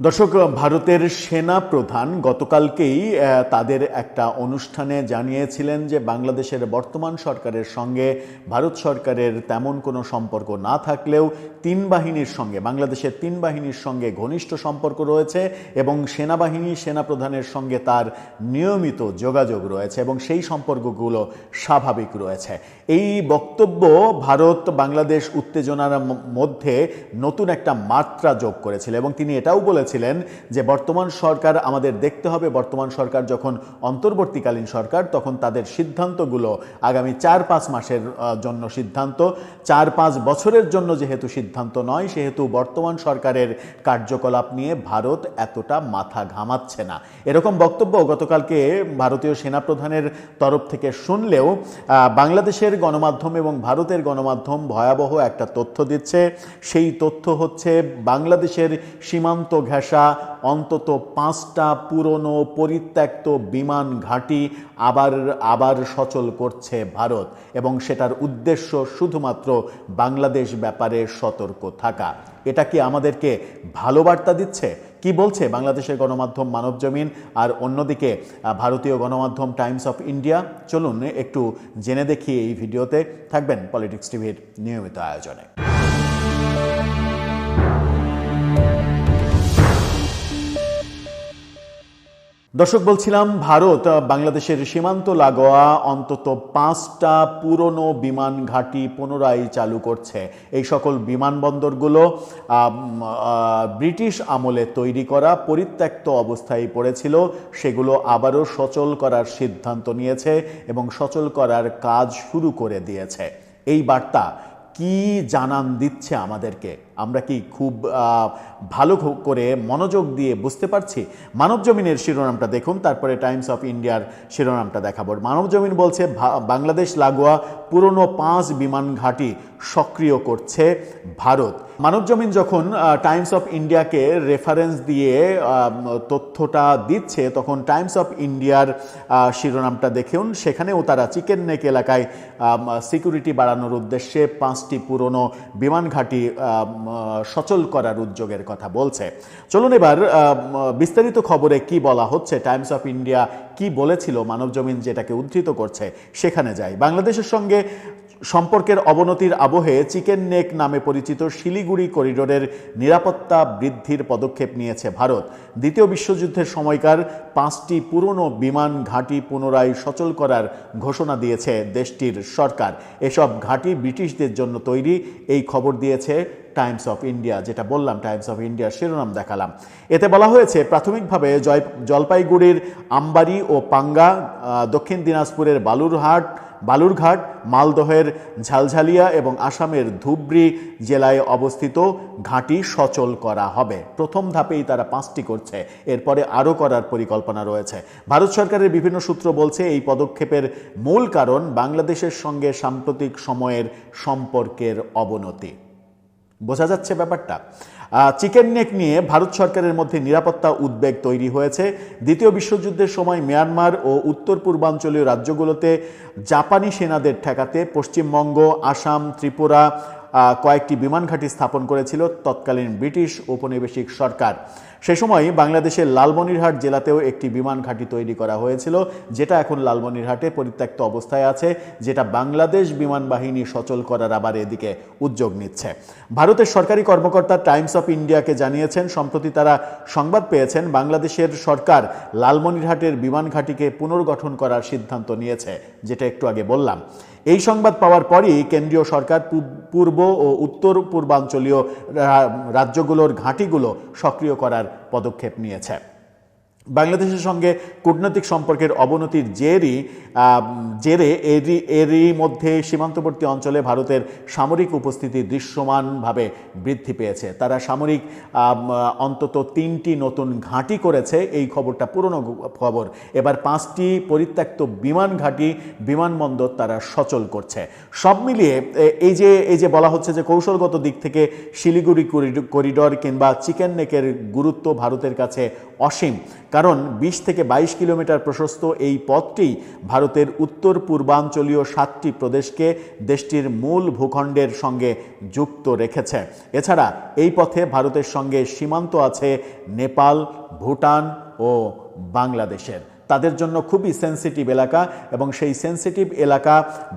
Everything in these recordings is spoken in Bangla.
দর্শক, ভারতের সেনা প্রধান গতকালকেই তাদের একটা অনুষ্ঠানে জানিয়েছিলেন যে বাংলাদেশের বর্তমান সরকারের সঙ্গে, ভারত সরকারের তেমন কোনো সম্পর্ক না থাকলেও তিন বাহিনীর সঙ্গে, বাংলাদেশের তিন বাহিনীর সঙ্গে ঘনিষ্ঠ সম্পর্ক রয়েছে এবং সেনাবাহিনী সেনাপ্রধানের সঙ্গে তার নিয়মিত যোগাযোগ রয়েছে এবং সেই সম্পর্কগুলো স্বাভাবিক রয়েছে। এই বক্তব্য ভারত, বাংলাদেশ উত্তেজনার মধ্যে নতুন একটা মাত্রা যোগ করেছিল এবং তিনি এটাও বলেছিলেন যে বর্তমান সরকার আমাদের দেখতে হবে, বর্তমান সরকার যখন অন্তর্বর্তীকালীন সরকার, তখন তাদের সিদ্ধান্তগুলো আগামী চার পাঁচ মাসের জন্য সিদ্ধান্ত। চার পাঁচ বছরের জন্য যেহেতু সিদ্ধান্ত নয়, সেহেতু বর্তমান সরকারের কার্যকলাপ নিয়ে ভারত এতটা মাথা ঘামাচ্ছে না। এরকম বক্তব্য গতকালকে ভারতীয় সেনাপ্রধানের তরফ থেকে শুনলেও বাংলাদেশের গণমাধ্যম এবং ভারতের গণমাধ্যম ভয়াবহ একটা তথ্য দিচ্ছে। সেই তথ্য হচ্ছে বাংলাদেশের সীমান্ত ঘেঁষা অন্তত পাঁচটা পুরনো পরিত্যক্ত বিমান ঘাঁটি আবার আবার সচল করছে ভারত এবং সেটার উদ্দেশ্য শুধুমাত্র বাংলাদেশ ব্যাপারে সতর্ক থাকা। এটা কি আমাদেরকে ভালো বার্তা দিচ্ছে? কি বলছে বাংলাদেশের গণমাধ্যম মানবজমিন আর অন্যদিকে ভারতীয় গণমাধ্যম টাইমস অফ ইন্ডিয়া? চলুন একটু জেনে দেখি এই ভিডিওতে। থাকবেন পলিটিক্স টিভির নিয়মিত আয়োজনে। দর্শক, বলছিলাম ভারত বাংলাদেশের সীমান্ত লাগোয়া অন্তত পাঁচটা পুরনো বিমান ঘাঁটি পুনরায় চালু করছে। এই সকল বিমানবন্দরগুলো ব্রিটিশ আমলে তৈরি করা পরিত্যক্ত অবস্থায় পড়েছিল। সেগুলো আবারও সচল করার সিদ্ধান্ত নিয়েছে এবং সচল করার কাজ শুরু করে দিয়েছে। এই বার্তা কি জানান দিচ্ছে আমাদেরকে? আমরা কি খুব ভালো করে মনোযোগ দিয়ে বুঝতে পারছি? মানবজমিনের শিরোনামটা দেখুন, তারপরে টাইমস অফ ইন্ডিয়ার শিরোনামটা দেখাবো। মানবজমিন বলছে বাংলাদেশ লাগোয়া পুরনো পাঁচ বিমান ঘাঁটি সক্রিয় করছে ভারত। মানবজমিন যখন টাইমস অফ ইন্ডিয়াকে রেফারেন্স দিয়ে তথ্যটা দিচ্ছে, তখন টাইমস অফ ইন্ডিয়ার শিরোনামটা দেখুন। সেখানেও তারা চিকেন নেক এলাকায় সিকিউরিটি বাড়ানোর উদ্দেশ্যে পাঁচটি পুরনো বিমান ঘাঁটি সচল করার উদ্যোগের কথা বলছে। চলুন এবার বিস্তারিত খবরে কি বলা হচ্ছে টাইমস অফ ইন্ডিয়া কি বলেছিল, মানবজমিন যেটাকে উদ্ধৃত করছে, সেখানে যাই। বাংলাদেশের সঙ্গে সম্পর্কের অবনতির আবহে চিকেন নেক নামে পরিচিত শিলিগুড়ি করিডোরের নিরাপত্তা বৃদ্ধির পদক্ষেপ নিয়েছে ভারত। দ্বিতীয় বিশ্বযুদ্ধের সময়কার পাঁচটি পুরনো বিমান ঘাঁটি পুনরায় সচল করার ঘোষণা দিয়েছে দেশটির সরকার। এসব ঘাঁটি ব্রিটিশদের জন্য তৈরি, এই খবর দিয়েছে টাইমস অফ ইন্ডিয়া, যেটা বললাম, টাইমস অফ ইন্ডিয়ার শিরোনাম দেখালাম। এতে বলা হয়েছে, প্রাথমিকভাবে জয় জলপাইগুড়ির আমবাড়ি ও পাঙ্গা দক্ষিণ দিনাজপুরের বালুরহাট বালুরঘাট, মালদহের ঝালঝালিয়া এবং আসামের ধুবড়ি জেলায় অবস্থিত ঘাঁটি সচল করা হবে। প্রথম ধাপেই তারা পাঁচটি করছে। এরপরে আরও করার পরিকল্পনা রয়েছে। ভারত সরকারের বিভিন্ন সূত্র বলছে, এই পদক্ষেপের মূল কারণ বাংলাদেশের সঙ্গে সাম্প্রতিক সময়ের সম্পর্কের অবনতি। বোঝা যাচ্ছে ব্যাপারটা। চিকেন নেক নিয়ে ভারত সরকারের মধ্যে নিরাপত্তা উদ্বেগ তৈরি হয়েছে। দ্বিতীয় বিশ্বযুদ্ধের সময় মিয়ানমার ও উত্তর পূর্বাঞ্চলীয় রাজ্যগুলোতে জাপানি সেনাদের ঠেকাতে পশ্চিমবঙ্গ, আসাম, ত্রিপুরা কয়েকটি বিমান ঘাঁটি স্থাপন করেছিল তৎকালীন ব্রিটিশ ঔপনিবেশিক সরকার। সে সময় বাংলাদেশের লালমনিরহাট জেলাতেও একটি বিমান ঘাঁটি তৈরি করা হয়েছিল, যেটা এখন লালমনিরহাটে পরিত্যক্ত অবস্থায় আছে, যেটা বাংলাদেশ বিমান বাহিনী সচল করার আবার এদিকে উদ্যোগ নিচ্ছে। ভারতের সরকারি কর্মকর্তা টাইমস অফ ইন্ডিয়াকে জানিয়েছেন, সম্প্রতি তারা সংবাদ পেয়েছেন, বাংলাদেশের সরকার লালমনিরহাটের বিমান ঘাঁটিকে পুনর্গঠন করার সিদ্ধান্ত নিয়েছে, যেটা একটু আগে বললাম। এই সংবাদ পাওয়ার পরই কেন্দ্রীয় সরকার পূর্ব ও উত্তর পূর্বাঞ্চলীয় রাজ্যগুলোর ঘাঁটিগুলো সক্রিয় করার পদক্ষেপ নিয়েছে। বাংলাদেশের সঙ্গে কূটনৈতিক সম্পর্কের অবনতির জেরই জেরে এরই এরই মধ্যে সীমান্তবর্তী অঞ্চলে ভারতের সামরিক উপস্থিতি দৃশ্যমানভাবে বৃদ্ধি পেয়েছে। তারা সামরিক অন্তত তিনটি নতুন ঘাঁটি করেছে। এই খবরটা পুরনো খবর। এবার পাঁচটি পরিত্যক্ত বিমান ঘাঁটি, বিমানবন্দর তারা সচল করছে। সব মিলিয়ে এই যে এই যে বলা হচ্ছে যে কৌশলগত দিক থেকে শিলিগুড়ি করিডো- করিডোর কিংবা চিকেন নেকের গুরুত্ব ভারতের কাছে অসীম। কারণ বিশ থেকে বাইশ কিলোমিটার প্রশস্ত এই পথটি ভারতের উত্তর পূর্বাঞ্চলীয় সাতটি প্রদেশকে দেশটির মূল ভূখণ্ডের সঙ্গে যুক্ত রেখেছে। এছাড়া এই পথে ভারতের সঙ্গে সীমান্ত আছে নেপাল, ভুটান ও বাংলাদেশের। তাদের জন্য খুবই সেন্সিটিভ এলাকা এবং সেই সেন্সিটিভ এলাকা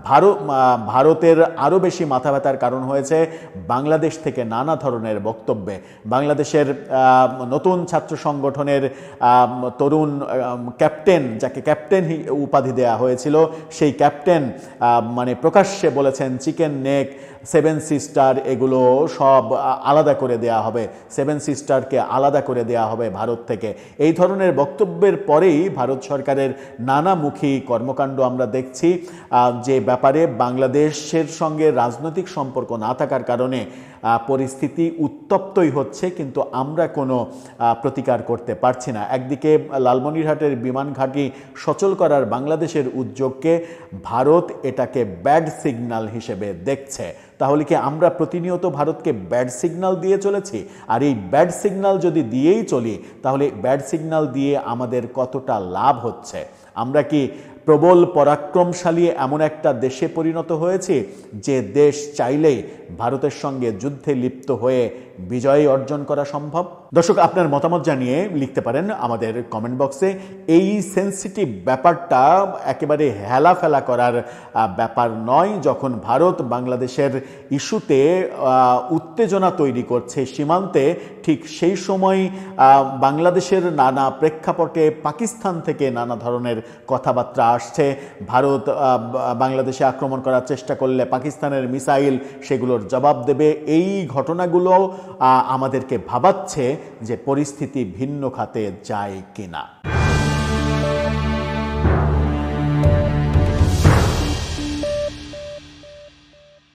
ভারত ভারতের আরও বেশি মাথা ব্যথার কারণ হয়েছে বাংলাদেশ থেকে নানা ধরনের বক্তব্যে। বাংলাদেশের নতুন ছাত্র সংগঠনের তরুণ ক্যাপ্টেন যাকে ক্যাপ্টেন উপাধি দেয়া হয়েছিল, সেই ক্যাপ্টেন মানে প্রকাশ্যে বলেছেন চিকেন নেক সেভেন সিস্টার এগুলো সব আলাদা করে দেয়া হবে। সেভেন সিস্টারকে আলাদা করে দেয়া হবে ভারত থেকে। এই ধরনের বক্তব্যের পরেই ভারত সরকারের নানামুখী কর্মকাণ্ড আমরা দেখছি যে ব্যাপারে বাংলাদেশের সঙ্গে রাজনৈতিক সম্পর্ক না থাকার কারণে পরিস্থিতি উত্তপ্তই হচ্ছে, কিন্তু আমরা কোনো প্রতিকার করতে পারছি না। একদিকে লালমনিরহাটের বিমান ঘাঁটি সচল করার বাংলাদেশের উদ্যোগকে ভারত এটাকে ব্যাড সিগন্যাল হিসেবে দেখছে। তাহলে কি আমরা প্রতিনিয়ত ভারতকে ব্যাড সিগনাল দিয়ে চলেছি? আর এই ব্যাড সিগনাল যদি দিয়েই চলি, তাহলে ব্যাড সিগনাল দিয়ে আমাদের কতটা লাভ হচ্ছে? আমরা কি প্রবল পরাক্রমশালী এমন একটা দেশে পরিণত হয়েছে যে দেশ চাইলেই ভারতের সঙ্গে যুদ্ধে লিপ্ত হয়ে বিজয় অর্জন করা সম্ভব। দর্শক, আপনার মতামত জানিয়ে লিখতে পারেন আমাদের কমেন্ট বক্সে এই সেন্সিটিভ ব্যাপারটা একেবারে হেলা ফেলা করার ব্যাপার নয়। যখন ভারত বাংলাদেশের ইস্যুতে উত্তেজনা তৈরি করছে সীমান্তে, ঠিক সেই সময় বাংলাদেশের নানা প্রেক্ষাপটে পাকিস্তান থেকে নানা ধরনের কথাবার্তা আসছে। ভারত বাংলাদেশে আক্রমণ করার চেষ্টা করলে পাকিস্তানের মিসাইল সেগুলোর জবাব দেবে। এই ঘটনাগুলো আমাদেরকে ভাবাচ্ছে যে পরিস্থিতি ভিন্ন খাতে যায় কিনা।